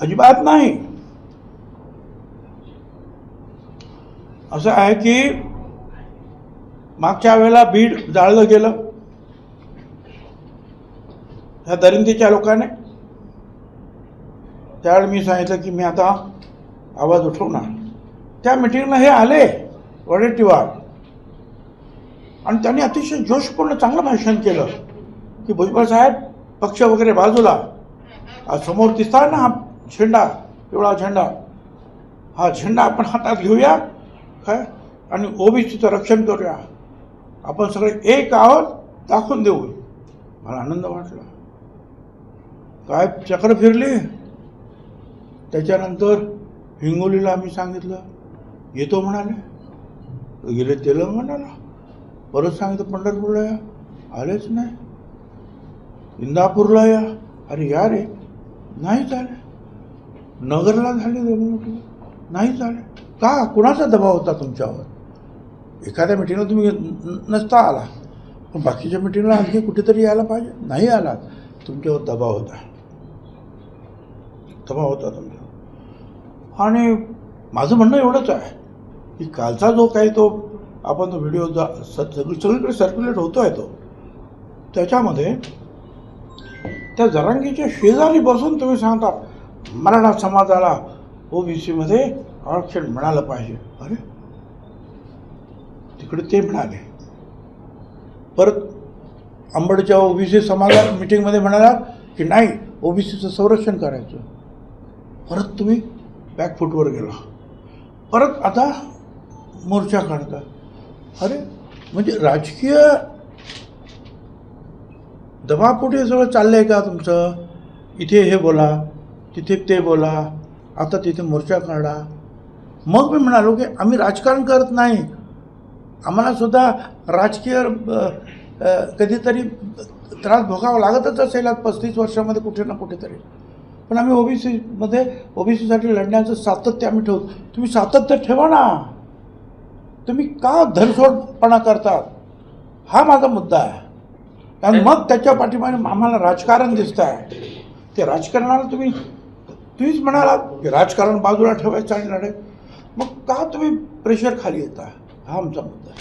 अजिबात नाही. असं आहे की मागच्या वेळेला बीड जाळलं गेलं. ह्या दरिंदीच्या लोकांनी. त्यावेळी मी सांगितलं की मी आता आवाज उठवणार. त्या मिटिंगला हे आले वडेट्टीवार. आणि त्यांनी अतिशय जोशपूर्ण चांगलं भाषण केलं की भुजबळ साहेब पक्ष वगैरे बाजूला. आज समोर दिसता ना झेंडा पिवळा झेंडा. हा झेंडा आपण हातात घेऊया काय आणि ओबीसीचं रक्षण करूया. आपण सगळे एक आहोत दाखवून देऊ. मला आनंद वाटला. काय चक्र फिरली? त्याच्यानंतर हिंगोलीला आम्ही सांगितलं येतो म्हणाले. गेले तेलंगणाला परत सांगितलं पंढरपूरला या. आलेच नाही. इंदापूरला या. अरे या रे नाही झाले. नगरला झाले दोन नाही झाले. का? कुणाचा दबाव होता तुमच्यावर? एखाद्या मिटिंगला तुम्ही नसता आला. पण बाकीच्या मिटिंगला आणखी कुठेतरी यायला पाहिजे? नाही आलात तुमच्यावर दबाव होता. दबाव होता तुमच्यावर. आणि माझं म्हणणं एवढंच आहे की कालचा जो काही तो आपण तो व्हिडिओ जा स- सगळी सगळीकडे सर्क्युलेट होतो आहे तो. त्याच्यामध्ये त्या जरांगीच्या शेजारी बसून तुम्ही सांगता मराठा समाजाला ओबीसीमध्ये आरक्षण मिळालं पाहिजे. अरे तिकडे ते म्हणाले परत अंबडच्या ओबीसी समाजा मिटिंगमध्ये म्हणाला की नाही ओबीसीचं संरक्षण करायचं. परत तुम्ही बॅकफूटवर गेला. परत आता मोर्चा काढता. अरे म्हणजे राजकीय दबापोटे सगळं चाललं आहे का तुमचं? इथे हे बोला. तिथे ते बोला आता तिथे मोर्चा काढा. मग मी म्हणालो की आम्ही राजकारण करत नाही. आम्हालासुद्धा राजकीय कधीतरी त्रास भोगावा लागतच असेल आज पस्तीस वर्षामध्ये कुठे ना कुठेतरी. पण आम्ही ओबीसीमध्ये ओबीसीसाठी लढण्याचं सातत्य आम्ही ठेवतो. तुम्ही सातत्य ठेवा ना. तुम्ही का धरसोडपणा करतात हा माझा मुद्दा आहे. कारण मग त्याच्या पाठीमागे आम्हाला राजकारण दिसतं आहे ते राजकारणाला तुम्ही तुम्हीच म्हणालात की राजकारण बाजूला ठेवायचं आणि लढाई. मग का तुम्ही प्रेशर खाली येता हा आमचा मुद्दा आहे.